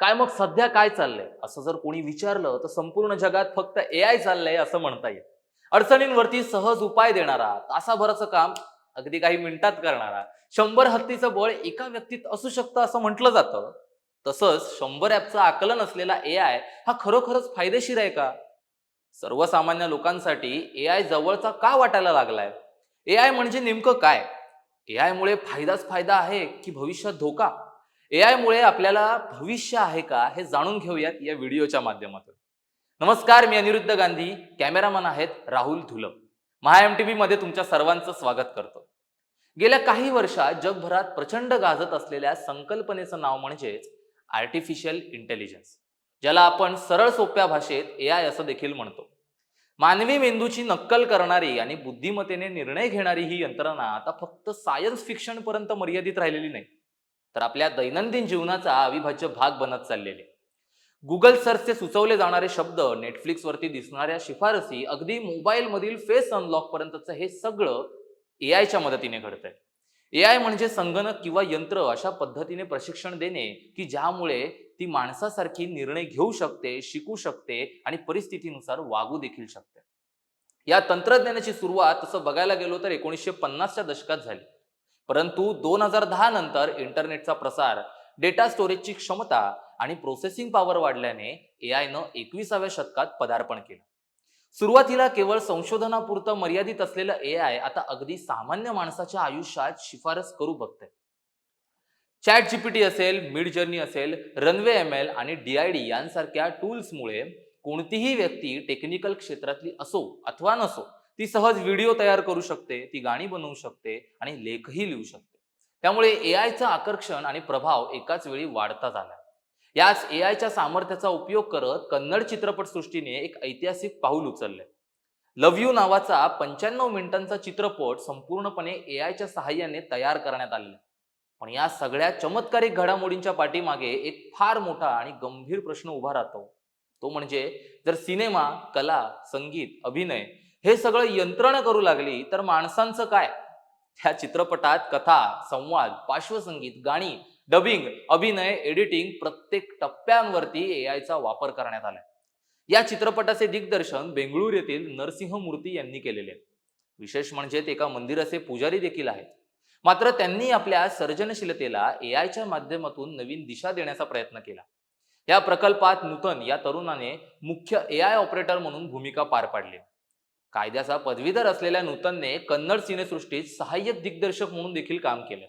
काय मग सध्या काय चाललंय? असं जर कोणी विचारलं तर संपूर्ण जगात फक्त ए आय चाललंय असं म्हणता येईल. अडचणींवरती सहज उपाय देणारा तासाभराचं काम अगदी काही मिनिटात करणारा शंभर हत्तीचं बळ एका व्यक्तीत असू शकतं असं म्हटलं जातं. तसंच शंभर ॲपचं आकलन असलेला ए आय हा खरोखरच फायदेशीर आहे का? सर्वसामान्य लोकांसाठी ए आय जवळचा का वाटायला लागलाय? ए आय म्हणजे नेमकं काय? ए आय मुळे फायदाच फायदा आहे की भविष्यात धोका? ए आय मुळे आपल्याला भविष्य आहे का हे जाणून घेऊयात या व्हिडिओच्या माध्यमातून. नमस्कार मी अनिरुद्ध गांधी. कॅमेरामन आहेत Rahul Dhulam. Maha M T V मध्ये तुमच्या सर्वांचं स्वागत करतो. गेल्या काही वर्षात जगभरात प्रचंड गाजत असलेल्या संकल्पनेचं नाव म्हणजेच आर्टिफिशियल इंटेलिजन्स ज्याला आपण सरळ सोप्या भाषेत ए आय असं देखील म्हणतो. मानवी मेंदूची नक्कल करणारी आणि बुद्धिमत्तेने निर्णय घेणारी ही यंत्रणा आता फक्त सायन्स फिक्शन पर्यंत मर्यादित राहिलेली नाही. तर आपल्या दैनंदिन जीवनाचा अविभाज्य भाग बनत चाललेले. गुगल सर्चचे सुचवले जाणारे शब्द नेटफ्लिक्सवरती दिसणाऱ्या शिफारसी अगदी मोबाईलमधील फेस अनलॉक पर्यंतचं हे सगळं ए आयच्या मदतीने घडतंय. ए आय म्हणजे संगणक किंवा यंत्र अशा पद्धतीने प्रशिक्षण देणे की ज्यामुळे ती माणसासारखी निर्णय घेऊ शकते शिकू शकते आणि परिस्थितीनुसार वागू देखील शकते. या तंत्रज्ञानाची सुरुवात तसं बघायला गेलो तर एकोणीसशे पन्नासच्या दशकात झाली. परंतु दोन हजार दहा नंतर इंटरनेटचा प्रसार डेटा स्टोरेजची क्षमता आणि प्रोसेसिंग पॉवर वाढल्याने ए आयनं एकविसाव्या शतकात पदार्पण केलं. सुरुवातीला केवळ संशोधनापुरतं मर्यादित असलेलं ए आय आता अगदी सामान्य माणसाच्या आयुष्यात शिफारस करू बघते चॅट जीपीटी असेल मिड जर्नी असेल रनवे एम एल आणि डीआयडी यांसारख्या टूल्समुळे कोणतीही व्यक्ती टेक्निकल क्षेत्रातली असो अथवा नसो ती सहज व्हिडिओ तयार करू शकते ती गाणी बनवू शकते आणि लेखही लिहू शकते. त्यामुळे ए आयचं आकर्षण आणि प्रभाव एकाच वेळी वाढता झाला याच ए आयच्या सामर्थ्याचा उपयोग करत कन्नड चित्रपटसृष्टीने एक ऐतिहासिक पाऊल उचललंय. लव यू नावाचा पंच्याण्णव मिनिटांचा चित्रपट संपूर्णपणे ए आयच्या सहाय्याने तयार करण्यात आलेला पण या सगळ्या चमत्कारिक घडामोडींच्या पाठीमागे एक फार मोठा आणि गंभीर प्रश्न उभा राहतो. तो म्हणजे जर सिनेमा कला संगीत अभिनय हे सगळं यंत्रणा करू लागली तर माणसांचं काय? त्या चित्रपटात कथा संवाद पार्श्वसंगीत गाणी डबिंग अभिनय एडिटिंग प्रत्येक टप्प्यांवरती ए आयचा वापर करण्यात आलाय. या चित्रपटाचे दिग्दर्शन बेंगळूर येथील नरसिंह मूर्ती यांनी केलेले. विशेष म्हणजे ते एका मंदिराचे पुजारी देखील आहेत. मात्र त्यांनी आपल्या सर्जनशीलतेला ए आयच्या माध्यमातून नवीन दिशा देण्याचा प्रयत्न केला. या प्रकल्पात नूतन या तरुणाने मुख्य ए आय ऑपरेटर म्हणून भूमिका पार पाडली. कायद्याचा पदवीधर असलेल्या नूतनने कन्नड सिनेसृष्टीत सहाय्यक दिग्दर्शक म्हणून देखील काम केलं.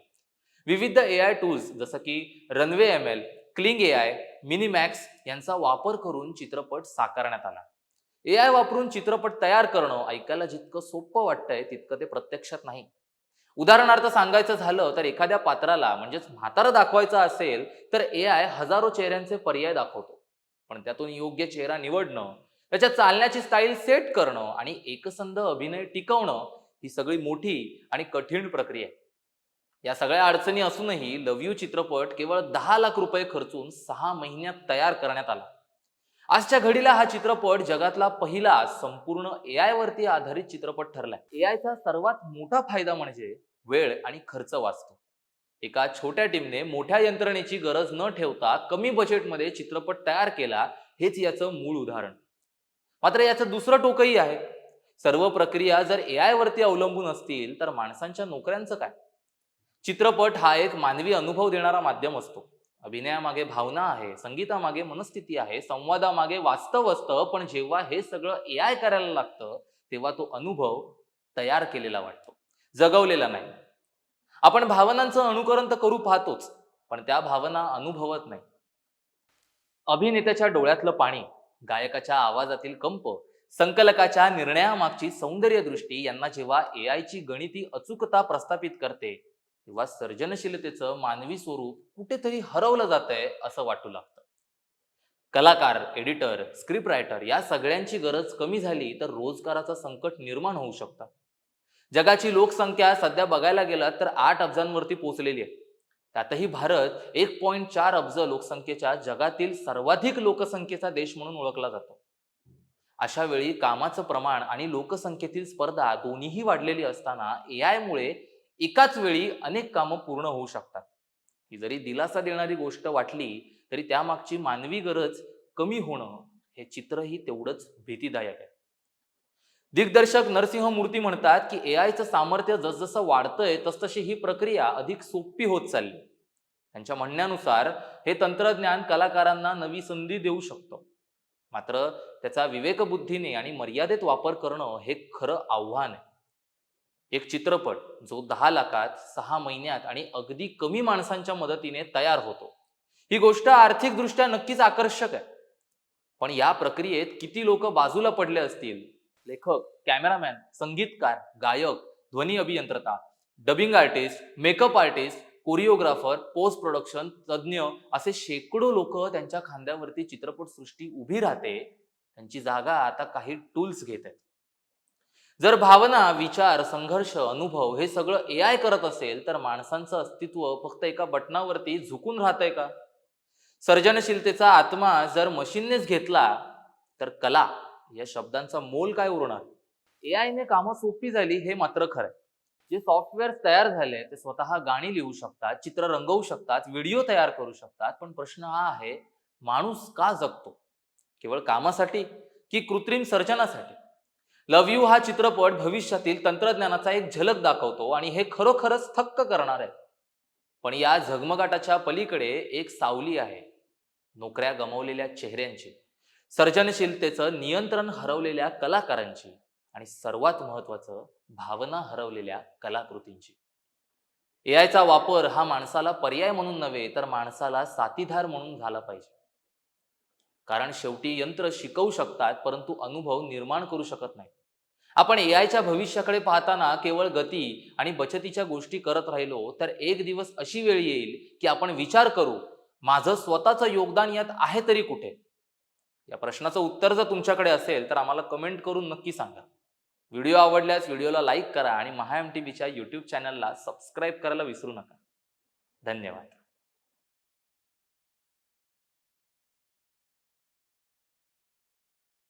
विविध ए आय टूल्स जसं की Runway M L Kling A I Minimax यांचा वापर करून चित्रपट साकारण्यात आला. ए आय वापरून चित्रपट तयार करणं ऐकायला जितकं सोपं वाटतंय तितकं ते प्रत्यक्षात नाही. उदाहरणार्थ सांगायचं झालं तर एखाद्या पात्राला म्हणजेच म्हातारा दाखवायचं असेल तर ए आय हजारो चेहऱ्यांचे पर्याय दाखवतो. पण त्यातून योग्य चेहरा निवडणं त्याच्या चालण्याची स्टाईल सेट करणं आणि एकसंध अभिनय टिकवणं ही सगळी मोठी आणि कठीण प्रक्रिया आहे. या सगळ्या अडचणी असूनही लव यू चित्रपट केवळ दहा लाख रुपये खर्चून सहा महिन्यात तयार करण्यात आला. आजच्या घडीला हा चित्रपट जगातला पहिला संपूर्ण ए आय वरती आधारित चित्रपट ठरलाय. ए आयचा सर्वात मोठा फायदा म्हणजे वेळ आणि खर्च वाचतो. एका छोट्या टीमने मोठ्या यंत्रणेची गरज न ठेवता कमी बजेटमध्ये चित्रपट तयार केला हेच याचं मूळ उदाहरण. मात्र याचं दुसरं टोकही आहे. सर्व प्रक्रिया जर ए आय वरती अवलंबून असतील तर माणसांच्या नोकऱ्यांचं काय? चित्रपट हा एक मानवी अनुभव देणारा माध्यम असतो. अभिनयामागे भावना आहे संगीतामागे मनस्थिती आहे संवादामागे वास्तव असतं पण जेव्हा हे सगळं ए आय करायला लागतं तेव्हा तो अनुभव तयार केलेला वाटतो. जगवलेला नाही. आपण भावनांचं अनुकरण तर करू पाहतोच पण त्या भावना अनुभवत नाही. अभिनेत्याच्या डोळ्यातलं पाणी गायकाच्या आवाजातील कंप संकलकाच्या निर्णयामागची सौंदर्य दृष्टी यांना जेव्हा ए आयची गणिती अचूकता प्रस्थापित करते तेव्हा सर्जनशीलतेचं मानवी स्वरूप कुठेतरी हरवलं जातंय असं वाटू लागतं. कलाकार एडिटर स्क्रिप्ट रायटर या सगळ्यांची गरज कमी झाली तर रोजगाराचं संकट निर्माण होऊ शकतं. जगाची लोकसंख्या सध्या बघायला गेला तर आठ अब्जांवरती पोहोचलेली आहे. त्यातही भारत एक पॉईंट चार अब्ज लोकसंख्येच्या जगातील सर्वाधिक लोकसंख्येचा देश म्हणून ओळखला जातो. अशा वेळी कामाचं प्रमाण आणि लोकसंख्येतील स्पर्धा दोन्हीही वाढलेली असताना ए आयमुळे एकाच वेळी अनेक कामं पूर्ण होऊ शकतात. ही जरी दिलासा देणारी गोष्ट वाटली तरी त्यामागची मानवी गरज कमी होणं हे चित्रही तेवढंच भीतीदायक आहे. दिग्दर्शक नरसिंह मूर्ती म्हणतात की ए आयचं सामर्थ्य जसजसं वाढतंय तसतशी ही प्रक्रिया अधिक सोपी होत चालली. त्यांच्या म्हणण्यानुसार हे तंत्रज्ञान कलाकारांना नवी संधी देऊ शकतं. मात्र त्याचा विवेकबुद्धीने आणि मर्यादित वापर करणं हे खरं आव्हान आहे. एक चित्रपट जो दहा लाखात सहा महिन्यात आणि अगदी कमी माणसांच्या मदतीने तयार होतो. ही गोष्ट आर्थिकदृष्ट्या नक्कीच आकर्षक आहे. पण या प्रक्रियेत किती लोक बाजूला पडले असतील? लेखक कॅमेरामॅन संगीतकार गायक ध्वनी अभियंत्रता dubbing artist makeup artist choreographer post production तज्ज्ञ असे शेकडो लोक त्यांच्या खांद्यावरती चित्रपट सृष्टी उभी राहते. त्यांची जागा आता काही टूल्स घेत आहेत. जर भावना विचार संघर्ष अनुभव हे सगळं ए आय करत असेल तर माणसांचं अस्तित्व फक्त एका बटनावरती झुकून राहतंय का? सर्जनशीलतेचा आत्मा जर मशीननेच घेतला तर कला या शब्दांचा मोल काय उरणार? ए आयने कामं सोपी झाली हे मात्र खरं आहे. जे सॉफ्टवेअर तयार झाले ते स्वतः गाणी लिहू शकतात चित्र रंगवू शकतात व्हिडिओ तयार करू शकतात पण प्रश्न हा आहे माणूस का जगतो? केवळ कामासाठी की कृत्रिम सर्जनासाठी? लव यू हा चित्रपट भविष्यातील तंत्रज्ञानाचा एक झलक दाखवतो आणि हे खरोखरच थक्क करणार आहे. पण या झगमगाटाच्या पलीकडे एक सावली आहे. नोकऱ्या गमावलेल्या चेहऱ्यांची. सर्जनशीलतेचं नियंत्रण हरवलेल्या कलाकारांची आणि सर्वात महत्वाचं भावना हरवलेल्या कलाकृतींची. एआयचा वापर हा माणसाला पर्याय म्हणून नव्हे तर माणसाला साथीधार म्हणून झाला पाहिजे. कारण शेवटी यंत्र शिकवू शकतात परंतु अनुभव निर्माण करू शकत नाही आपण एआयच्या भविष्याकडे पाहताना केवळ गती आणि बचतीच्या गोष्टी करत राहिलो तर एक दिवस अशी वेळ येईल की आपण विचार करू माझं स्वतःचं योगदान यात आहे तरी कुठे? या प्रश्नाचं उत्तर जर तुमच्याकडे असेल तर आम्हाला कमेंट करून नक्की सांगा. व्हिडिओ आवडल्यास व्हिडिओला लाईक करा आणि महा एम टी व्हीच्या यूट्यूब चॅनलला सबस्क्राईब करायला विसरू नका. धन्यवाद.